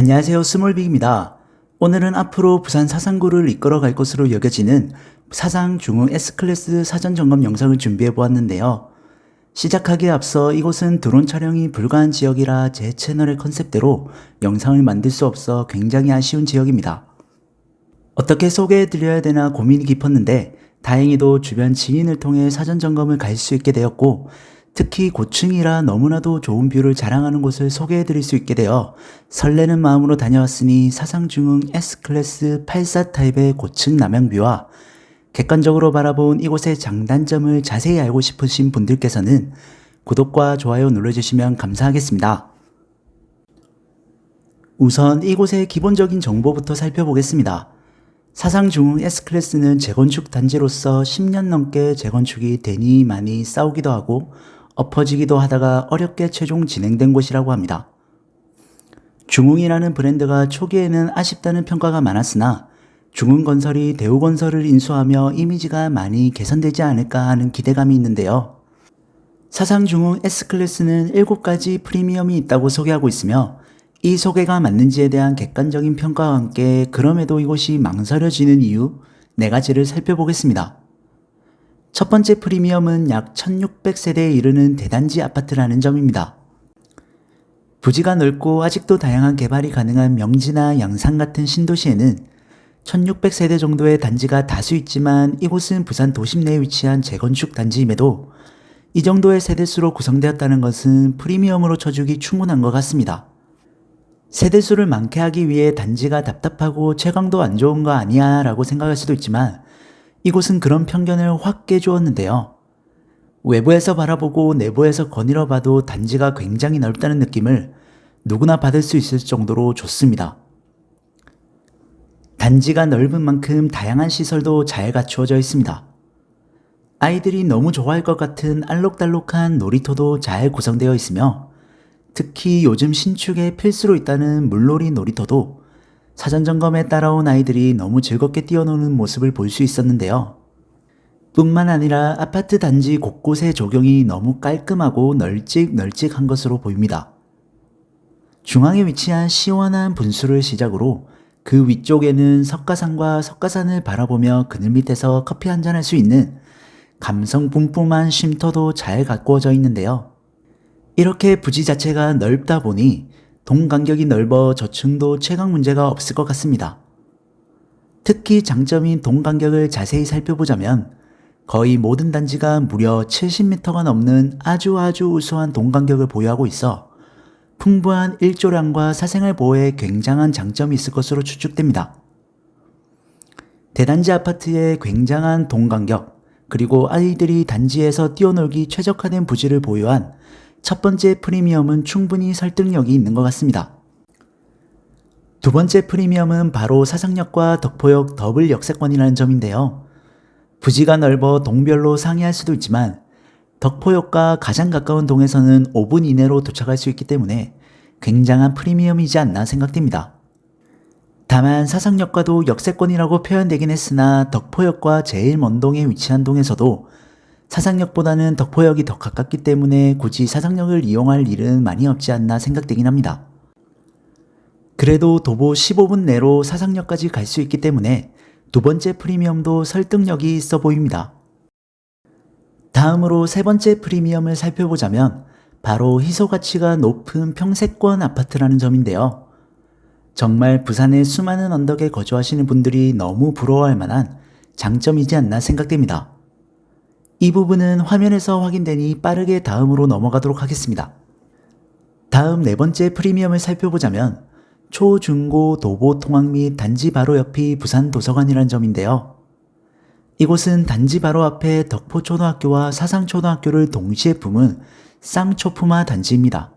안녕하세요. 스몰빅입니다. 오늘은 앞으로 부산 사상구를 이끌어 갈 것으로 여겨지는 사상 중흥 S클래스 사전 점검 영상을 준비해 보았는데요. 시작하기에 앞서 이곳은 드론 촬영이 불가한 지역이라 제 채널의 컨셉대로 영상을 만들 수 없어 굉장히 아쉬운 지역입니다. 어떻게 소개해 드려야 되나 고민이 깊었는데 다행히도 주변 지인을 통해 사전 점검을 갈 수 있게 되었고 특히 고층이라 너무나도 좋은 뷰를 자랑하는 곳을 소개해 드릴 수 있게 되어 설레는 마음으로 다녀왔으니 사상중흥 S클래스 84 타입의 고층 남향뷰와 객관적으로 바라본 이곳의 장단점을 자세히 알고 싶으신 분들께서는 구독과 좋아요 눌러주시면 감사하겠습니다. 우선 이곳의 기본적인 정보부터 살펴보겠습니다. 사상중흥 S클래스는 재건축 단지로서 10년 넘게 재건축이 되니 많이 싸우기도 하고 엎어지기도 하다가 어렵게 최종 진행된 곳이라고 합니다. 중흥이라는 브랜드가 초기에는 아쉽다는 평가가 많았으나 중흥건설이 대우건설을 인수하며 이미지가 많이 개선되지 않을까 하는 기대감이 있는데요. 사상중흥 S클래스는 7가지 프리미엄이 있다고 소개하고 있으며 이 소개가 맞는지에 대한 객관적인 평가와 함께 그럼에도 이곳이 망설여지는 이유 4가지를 살펴보겠습니다. 첫 번째 프리미엄은 약 1600세대에 이르는 대단지 아파트라는 점입니다. 부지가 넓고 아직도 다양한 개발이 가능한 명지나 양산 같은 신도시에는 1600세대 정도의 단지가 다수 있지만 이곳은 부산 도심 내에 위치한 재건축 단지임에도 이 정도의 세대수로 구성되었다는 것은 프리미엄으로 쳐주기 충분한 것 같습니다. 세대수를 많게 하기 위해 단지가 답답하고 채광도 안 좋은 거 아니야 라고 생각할 수도 있지만 이곳은 그런 편견을 확 깨주었는데요. 외부에서 바라보고 내부에서 거닐어 봐도 단지가 굉장히 넓다는 느낌을 누구나 받을 수 있을 정도로 좋습니다. 단지가 넓은 만큼 다양한 시설도 잘 갖추어져 있습니다. 아이들이 너무 좋아할 것 같은 알록달록한 놀이터도 잘 구성되어 있으며 특히 요즘 신축에 필수로 있다는 물놀이 놀이터도 사전 점검에 따라온 아이들이 너무 즐겁게 뛰어노는 모습을 볼 수 있었는데요. 뿐만 아니라 아파트 단지 곳곳의 조경이 너무 깔끔하고 널찍널찍한 것으로 보입니다. 중앙에 위치한 시원한 분수를 시작으로 그 위쪽에는 석가산과 석가산을 바라보며 그늘 밑에서 커피 한잔 할 수 있는 감성 뿜뿜한 쉼터도 잘 가꾸어져 있는데요. 이렇게 부지 자체가 넓다 보니 동 간격이 넓어 저층도 채광 문제가 없을 것 같습니다. 특히 장점인 동 간격을 자세히 살펴보자면 거의 모든 단지가 무려 70m가 넘는 아주 아주 우수한 동 간격을 보유하고 있어 풍부한 일조량과 사생활 보호에 굉장한 장점이 있을 것으로 추측됩니다. 대단지 아파트의 굉장한 동 간격, 그리고 아이들이 단지에서 뛰어놀기 최적화된 부지를 보유한 첫 번째 프리미엄은 충분히 설득력이 있는 것 같습니다. 두 번째 프리미엄은 바로 사상역과 덕포역 더블 역세권이라는 점인데요. 부지가 넓어 동별로 상이할 수도 있지만 덕포역과 가장 가까운 동에서는 5분 이내로 도착할 수 있기 때문에 굉장한 프리미엄이지 않나 생각됩니다. 다만 사상역과도 역세권이라고 표현되긴 했으나 덕포역과 제일 먼 동에 위치한 동에서도 사상역보다는 덕포역이 더 가깝기 때문에 굳이 사상역을 이용할 일은 많이 없지 않나 생각되긴 합니다. 그래도 도보 15분 내로 사상역까지 갈 수 있기 때문에 두 번째 프리미엄도 설득력이 있어 보입니다. 다음으로 세 번째 프리미엄을 살펴보자면 바로 희소 가치가 높은 평세권 아파트라는 점인데요. 정말 부산의 수많은 언덕에 거주하시는 분들이 너무 부러워할 만한 장점이지 않나 생각됩니다. 이 부분은 화면에서 확인되니 빠르게 다음으로 넘어가도록 하겠습니다. 다음 네 번째 프리미엄을 살펴보자면 초, 중 고, 도보 통학 및 단지 바로 옆이 부산 도서관이라는 점인데요. 이곳은 단지 바로 앞에 덕포초등학교와 사상초등학교를 동시에 품은 쌍초품화 단지입니다.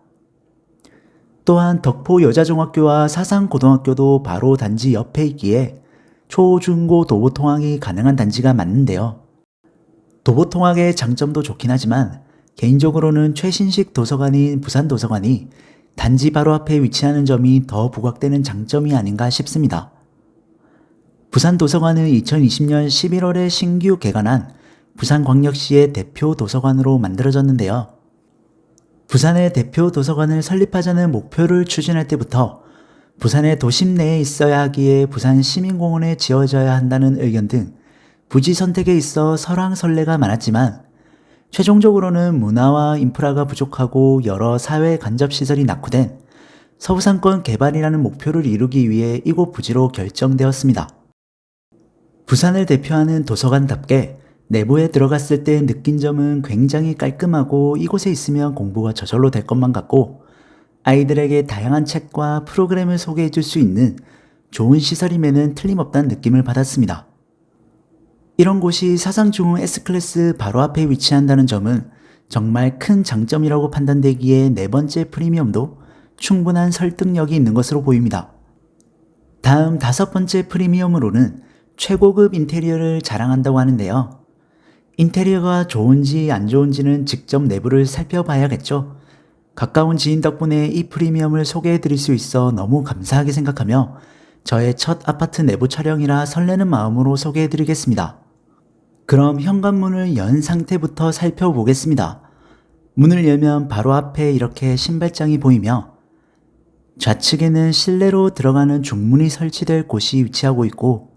또한 덕포 여자중학교와 사상고등학교도 바로 단지 옆에 있기에 초, 중 고, 도보 통학이 가능한 단지가 맞는데요. 도보통학의 장점도 좋긴 하지만 개인적으로는 최신식 도서관인 부산 도서관이 단지 바로 앞에 위치하는 점이 더 부각되는 장점이 아닌가 싶습니다. 부산 도서관은 2020년 11월에 신규 개관한 부산광역시의 대표 도서관으로 만들어졌는데요. 부산의 대표 도서관을 설립하자는 목표를 추진할 때부터 부산의 도심 내에 있어야 하기에 부산 시민공원에 지어져야 한다는 의견 등 부지 선택에 있어 설왕설래가 많았지만 최종적으로는 문화와 인프라가 부족하고 여러 사회 간접 시설이 낙후된 서부상권 개발이라는 목표를 이루기 위해 이곳 부지로 결정되었습니다. 부산을 대표하는 도서관답게 내부에 들어갔을 때 느낀 점은 굉장히 깔끔하고 이곳에 있으면 공부가 저절로 될 것만 같고 아이들에게 다양한 책과 프로그램을 소개해 줄 수 있는 좋은 시설임에는 틀림없다는 느낌을 받았습니다. 이런 곳이 사상중흥 S클래스 바로 앞에 위치한다는 점은 정말 큰 장점이라고 판단되기에 네 번째 프리미엄도 충분한 설득력이 있는 것으로 보입니다. 다음 다섯 번째 프리미엄으로는 최고급 인테리어를 자랑한다고 하는데요. 인테리어가 좋은지 안 좋은지는 직접 내부를 살펴봐야겠죠. 가까운 지인 덕분에 이 프리미엄을 소개해 드릴 수 있어 너무 감사하게 생각하며 저의 첫 아파트 내부 촬영이라 설레는 마음으로 소개해 드리겠습니다. 그럼 현관문을 연 상태부터 살펴보겠습니다. 문을 열면 바로 앞에 이렇게 신발장이 보이며 좌측에는 실내로 들어가는 중문이 설치될 곳이 위치하고 있고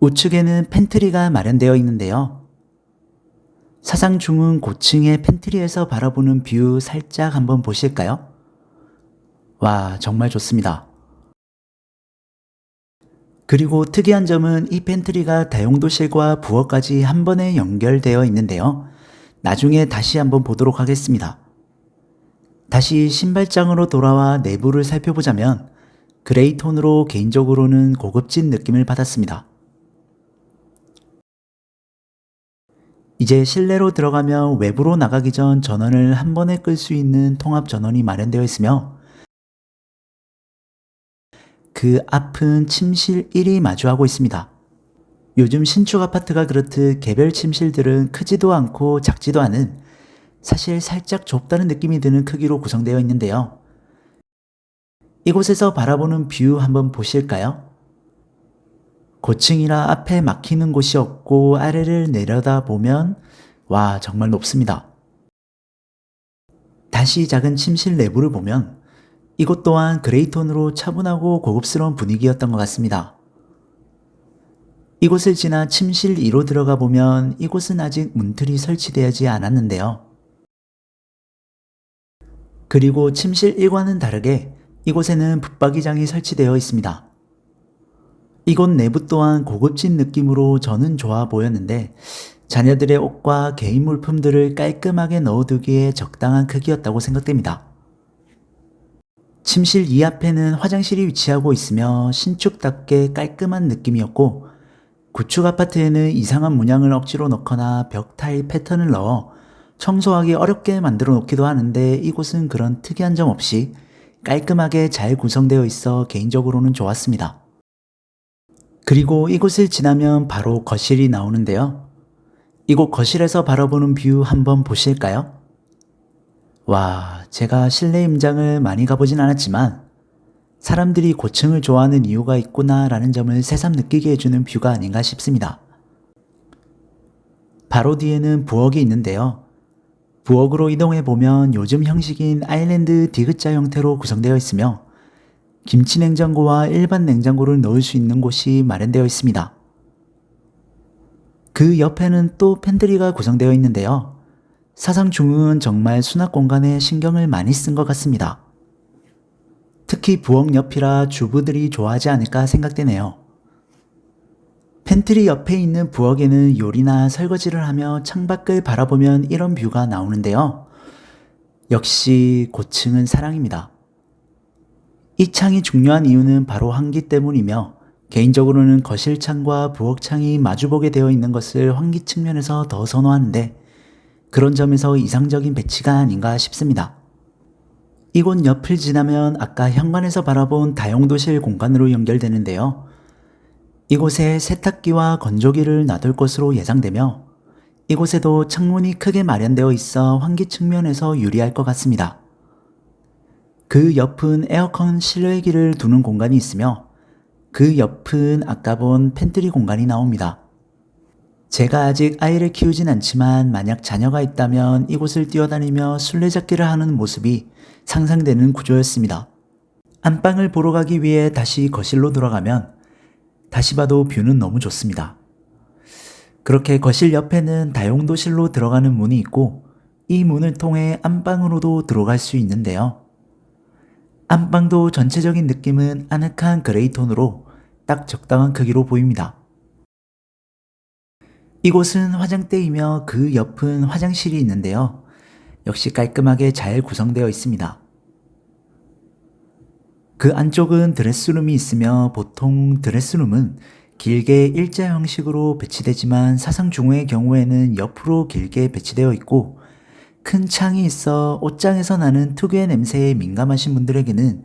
우측에는 팬트리가 마련되어 있는데요. 사상 중은 고층의 팬트리에서 바라보는 뷰 살짝 한번 보실까요? 와, 정말 좋습니다. 그리고 특이한 점은 이 팬트리가 다용도실과 부엌까지 한 번에 연결되어 있는데요. 나중에 다시 한번 보도록 하겠습니다. 다시 신발장으로 돌아와 내부를 살펴보자면 그레이 톤으로 개인적으로는 고급진 느낌을 받았습니다. 이제 실내로 들어가면 외부로 나가기 전 전원을 한 번에 끌 수 있는 통합 전원이 마련되어 있으며 그 앞은 침실 1이 마주하고 있습니다. 요즘 신축 아파트가 그렇듯 개별 침실들은 크지도 않고 작지도 않은 사실 살짝 좁다는 느낌이 드는 크기로 구성되어 있는데요. 이곳에서 바라보는 뷰 한번 보실까요? 고층이라 앞에 막히는 곳이 없고 아래를 내려다 보면 와 정말 높습니다. 다시 작은 침실 내부를 보면 이곳 또한 그레이톤으로 차분하고 고급스러운 분위기였던 것 같습니다. 이곳을 지나 침실 2로 들어가 보면 이곳은 아직 문틀이 설치되지 않았는데요. 그리고 침실 1과는 다르게 이곳에는 붙박이장이 설치되어 있습니다. 이곳 내부 또한 고급진 느낌으로 저는 좋아 보였는데 자녀들의 옷과 개인 물품들을 깔끔하게 넣어두기에 적당한 크기였다고 생각됩니다. 침실 이 앞에는 화장실이 위치하고 있으며 신축답게 깔끔한 느낌이었고 구축 아파트에는 이상한 문양을 억지로 넣거나 벽 타일 패턴을 넣어 청소하기 어렵게 만들어 놓기도 하는데 이곳은 그런 특이한 점 없이 깔끔하게 잘 구성되어 있어 개인적으로는 좋았습니다. 그리고 이곳을 지나면 바로 거실이 나오는데요. 이곳 거실에서 바라보는 뷰 한번 보실까요? 와, 제가 실내 임장을 많이 가보진 않았지만 사람들이 고층을 좋아하는 이유가 있구나라는 점을 새삼 느끼게 해주는 뷰가 아닌가 싶습니다. 바로 뒤에는 부엌이 있는데요. 부엌으로 이동해 보면 요즘 형식인 아일랜드 디귿자 형태로 구성되어 있으며 김치 냉장고와 일반 냉장고를 넣을 수 있는 곳이 마련되어 있습니다. 그 옆에는 또 팬트리가 구성되어 있는데요. 사상 중흥은 정말 수납 공간에 신경을 많이 쓴 것 같습니다. 특히 부엌 옆이라 주부들이 좋아하지 않을까 생각되네요. 팬트리 옆에 있는 부엌에는 요리나 설거지를 하며 창밖을 바라보면 이런 뷰가 나오는데요. 역시 고층은 사랑입니다. 이 창이 중요한 이유는 바로 환기 때문이며 개인적으로는 거실 창과 부엌 창이 마주보게 되어 있는 것을 환기 측면에서 더 선호하는데 그런 점에서 이상적인 배치가 아닌가 싶습니다. 이곳 옆을 지나면 아까 현관에서 바라본 다용도실 공간으로 연결되는데요. 이곳에 세탁기와 건조기를 놔둘 것으로 예상되며 이곳에도 창문이 크게 마련되어 있어 환기 측면에서 유리할 것 같습니다. 그 옆은 에어컨 실외기를 두는 공간이 있으며 그 옆은 아까 본 팬트리 공간이 나옵니다. 제가 아직 아이를 키우진 않지만 만약 자녀가 있다면 이곳을 뛰어다니며 술래잡기를 하는 모습이 상상되는 구조였습니다. 안방을 보러 가기 위해 다시 거실로 돌아가면 다시 봐도 뷰는 너무 좋습니다. 그렇게 거실 옆에는 다용도실로 들어가는 문이 있고 이 문을 통해 안방으로도 들어갈 수 있는데요. 안방도 전체적인 느낌은 아늑한 그레이 톤으로 딱 적당한 크기로 보입니다. 이곳은 화장대이며 그 옆은 화장실이 있는데요. 역시 깔끔하게 잘 구성되어 있습니다. 그 안쪽은 드레스룸이 있으며 보통 드레스룸은 길게 일자 형식으로 배치되지만 사상 중후의 경우에는 옆으로 길게 배치되어 있고 큰 창이 있어 옷장에서 나는 특유의 냄새에 민감하신 분들에게는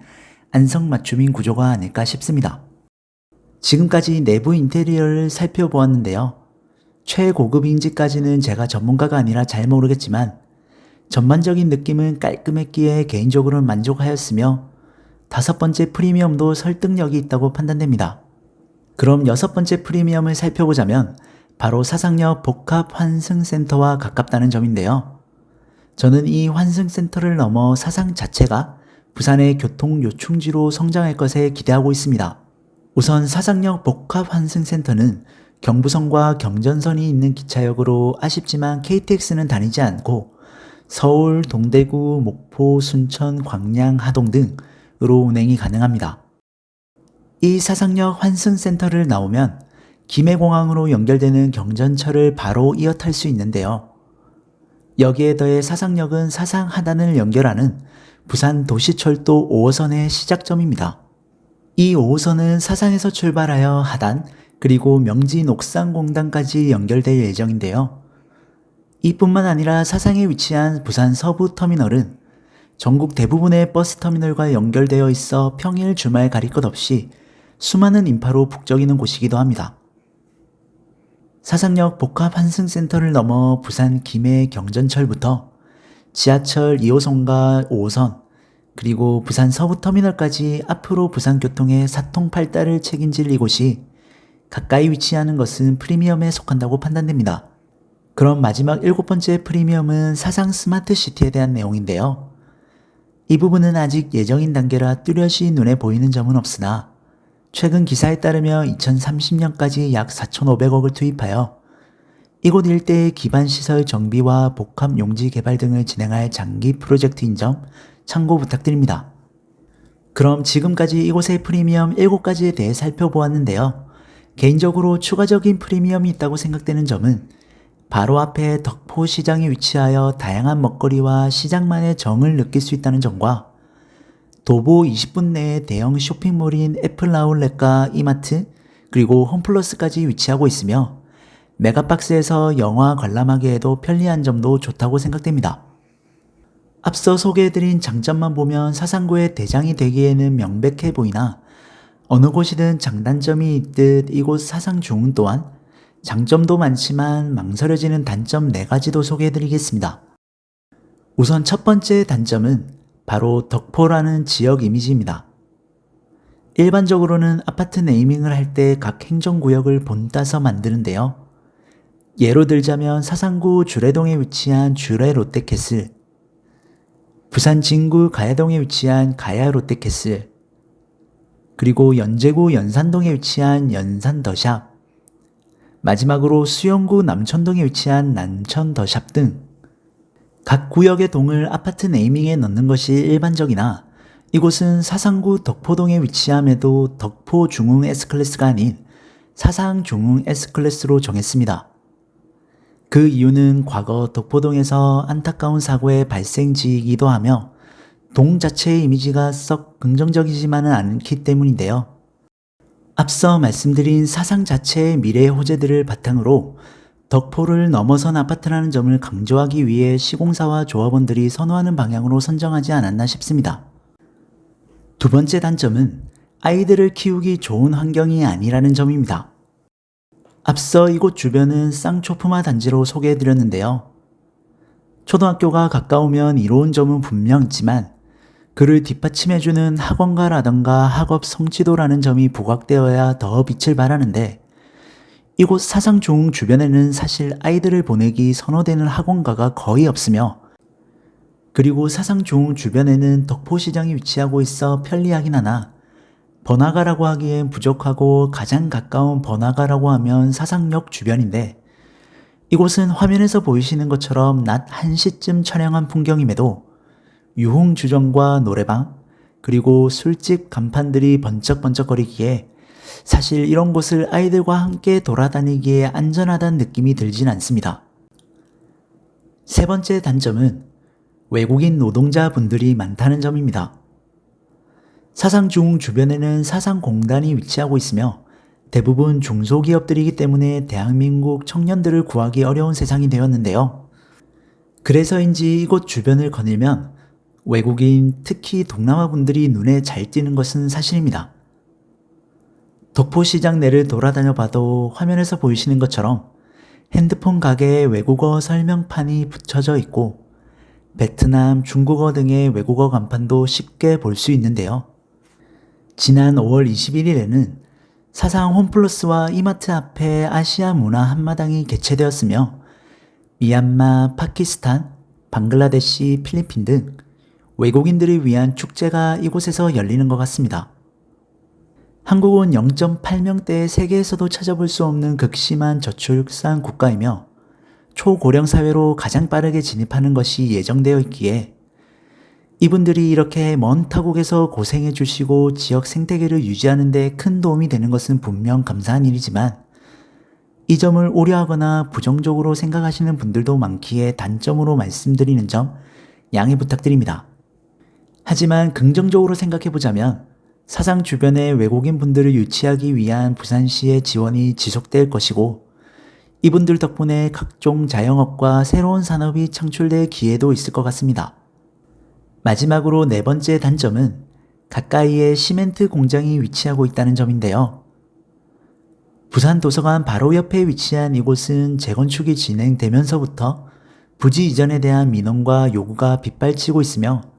안성맞춤인 구조가 아닐까 싶습니다. 지금까지 내부 인테리어를 살펴보았는데요. 최고급인지까지는 제가 전문가가 아니라 잘 모르겠지만 전반적인 느낌은 깔끔했기에 개인적으로는 만족하였으며 다섯 번째 프리미엄도 설득력이 있다고 판단됩니다. 그럼 여섯 번째 프리미엄을 살펴보자면 바로 사상역 복합 환승센터와 가깝다는 점인데요. 저는 이 환승센터를 넘어 사상 자체가 부산의 교통 요충지로 성장할 것에 기대하고 있습니다. 우선 사상역 복합 환승센터는 경부선과 경전선이 있는 기차역으로 아쉽지만 KTX는 다니지 않고 서울, 동대구, 목포, 순천, 광양, 하동 등으로 운행이 가능합니다. 이 사상역 환승센터를 나오면 김해공항으로 연결되는 경전철을 바로 이어 탈 수 있는데요. 여기에 더해 사상역은 사상 하단을 연결하는 부산 도시철도 5호선의 시작점입니다. 이 5호선은 사상에서 출발하여 하단 그리고 명지 녹산공단까지 연결될 예정인데요. 이뿐만 아니라 사상에 위치한 부산 서부 터미널은 전국 대부분의 버스 터미널과 연결되어 있어 평일 주말 가릴 것 없이 수많은 인파로 북적이는 곳이기도 합니다. 사상역 복합 환승센터를 넘어 부산 김해 경전철부터 지하철 2호선과 5호선 그리고 부산 서부터미널까지 앞으로 부산 교통의 사통팔달을 책임질 이곳이 가까이 위치하는 것은 프리미엄에 속한다고 판단됩니다. 그럼 마지막 일곱 번째 프리미엄은 사상 스마트 시티에 대한 내용인데요. 이 부분은 아직 예정인 단계라 뚜렷이 눈에 보이는 점은 없으나 최근 기사에 따르며 2030년까지 약 4,500억을 투입하여 이곳 일대의 기반 시설 정비와 복합 용지 개발 등을 진행할 장기 프로젝트인 점 참고 부탁드립니다. 그럼 지금까지 이곳의 프리미엄 7가지에 대해 살펴보았는데요. 개인적으로 추가적인 프리미엄이 있다고 생각되는 점은 바로 앞에 덕포 시장에 위치하여 다양한 먹거리와 시장만의 정을 느낄 수 있다는 점과 도보 20분 내에 대형 쇼핑몰인 애플 아울렛과 이마트 그리고 홈플러스까지 위치하고 있으며 메가박스에서 영화 관람하기에도 편리한 점도 좋다고 생각됩니다. 앞서 소개해드린 장점만 보면 사상구의 대장이 되기에는 명백해 보이나 어느 곳이든 장단점이 있듯 이곳 사상중은 또한 장점도 많지만 망설여지는 단점 4가지도 소개해드리겠습니다. 우선 첫 번째 단점은 바로 덕포라는 지역 이미지입니다. 일반적으로는 아파트 네이밍을 할 때 각 행정구역을 본따서 만드는데요. 예로 들자면 사상구 주례동에 위치한 주례 롯데캐슬, 부산 진구 가야동에 위치한 가야 롯데캐슬, 그리고 연제구 연산동에 위치한 연산 더샵, 마지막으로 수영구 남천동에 위치한 남천 더샵 등 각 구역의 동을 아파트 네이밍에 넣는 것이 일반적이나 이곳은 사상구 덕포동에 위치함에도 덕포 중흥 S클래스가 아닌 사상 중흥 S클래스로 정했습니다. 그 이유는 과거 덕포동에서 안타까운 사고의 발생지이기도 하며 동 자체의 이미지가 썩 긍정적이지만은 않기 때문인데요. 앞서 말씀드린 사상 자체의 미래 호재들을 바탕으로 덕포를 넘어선 아파트라는 점을 강조하기 위해 시공사와 조합원들이 선호하는 방향으로 선정하지 않았나 싶습니다. 두 번째 단점은 아이들을 키우기 좋은 환경이 아니라는 점입니다. 앞서 이곳 주변은 쌍초품화 단지로 소개해드렸는데요. 초등학교가 가까우면 이로운 점은 분명 있지만 그를 뒷받침해주는 학원가라던가 학업 성취도라는 점이 부각되어야 더 빛을 발하는데 이곳 사상중 주변에는 사실 아이들을 보내기 선호되는 학원가가 거의 없으며 그리고 사상중 주변에는 덕포시장이 위치하고 있어 편리하긴 하나 번화가라고 하기엔 부족하고 가장 가까운 번화가라고 하면 사상역 주변인데 이곳은 화면에서 보이시는 것처럼 낮 1시쯤 촬영한 풍경임에도 유흥주점과 노래방 그리고 술집 간판들이 번쩍번쩍거리기에 사실 이런 곳을 아이들과 함께 돌아다니기에 안전하다는 느낌이 들진 않습니다. 세 번째 단점은 외국인 노동자분들이 많다는 점입니다. 사상중 주변에는 사상공단이 위치하고 있으며 대부분 중소기업들이기 때문에 대한민국 청년들을 구하기 어려운 세상이 되었는데요. 그래서인지 이곳 주변을 거닐면 외국인, 특히 동남아 분들이 눈에 잘 띄는 것은 사실입니다. 덕포시장 내를 돌아다녀 봐도 화면에서 보이시는 것처럼 핸드폰 가게에 외국어 설명판이 붙여져 있고 베트남, 중국어 등의 외국어 간판도 쉽게 볼 수 있는데요. 지난 5월 21일에는 사상 홈플러스와 이마트 앞에 아시아 문화 한마당이 개최되었으며 미얀마, 파키스탄, 방글라데시, 필리핀 등 외국인들을 위한 축제가 이곳에서 열리는 것 같습니다. 한국은 0.8명대의 세계에서도 찾아볼 수 없는 극심한 저출산 국가이며 초고령 사회로 가장 빠르게 진입하는 것이 예정되어 있기에 이분들이 이렇게 먼 타국에서 고생해 주시고 지역 생태계를 유지하는 데 큰 도움이 되는 것은 분명 감사한 일이지만 이 점을 오려하거나 부정적으로 생각하시는 분들도 많기에 단점으로 말씀드리는 점 양해 부탁드립니다. 하지만 긍정적으로 생각해 보자면 사상 주변에 외국인 분들을 유치하기 위한 부산시의 지원이 지속될 것이고 이분들 덕분에 각종 자영업과 새로운 산업이 창출될 기회도 있을 것 같습니다. 마지막으로 네 번째 단점은 가까이에 시멘트 공장이 위치하고 있다는 점인데요. 부산 도서관 바로 옆에 위치한 이곳은 재건축이 진행되면서부터 부지 이전에 대한 민원과 요구가 빗발치고 있으며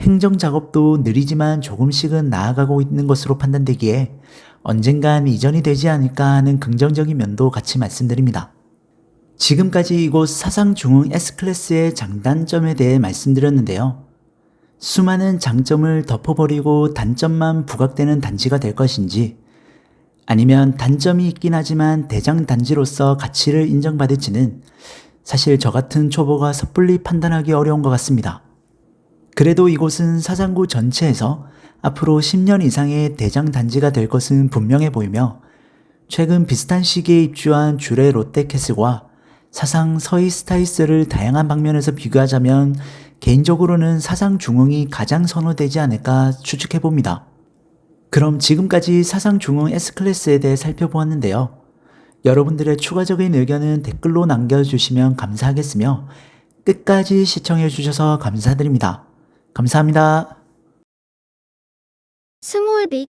행정 작업도 느리지만 조금씩은 나아가고 있는 것으로 판단되기에 언젠간 이전이 되지 않을까 하는 긍정적인 면도 같이 말씀드립니다. 지금까지 이곳 사상 중흥 S클래스의 장단점에 대해 말씀드렸는데요. 수많은 장점을 덮어버리고 단점만 부각되는 단지가 될 것인지 아니면 단점이 있긴 하지만 대장 단지로서 가치를 인정받을지는 사실 저 같은 초보가 섣불리 판단하기 어려운 것 같습니다. 그래도 이곳은 사상구 전체에서 앞으로 10년 이상의 대장 단지가 될 것은 분명해 보이며 최근 비슷한 시기에 입주한 주례 롯데캐슬과 사상 서이스타이스를 다양한 방면에서 비교하자면 개인적으로는 사상 중흥이 가장 선호되지 않을까 추측해 봅니다. 그럼 지금까지 사상 중흥 S클래스에 대해 살펴보았는데요. 여러분들의 추가적인 의견은 댓글로 남겨주시면 감사하겠으며 끝까지 시청해 주셔서 감사드립니다. 감사합니다. 스몰 빅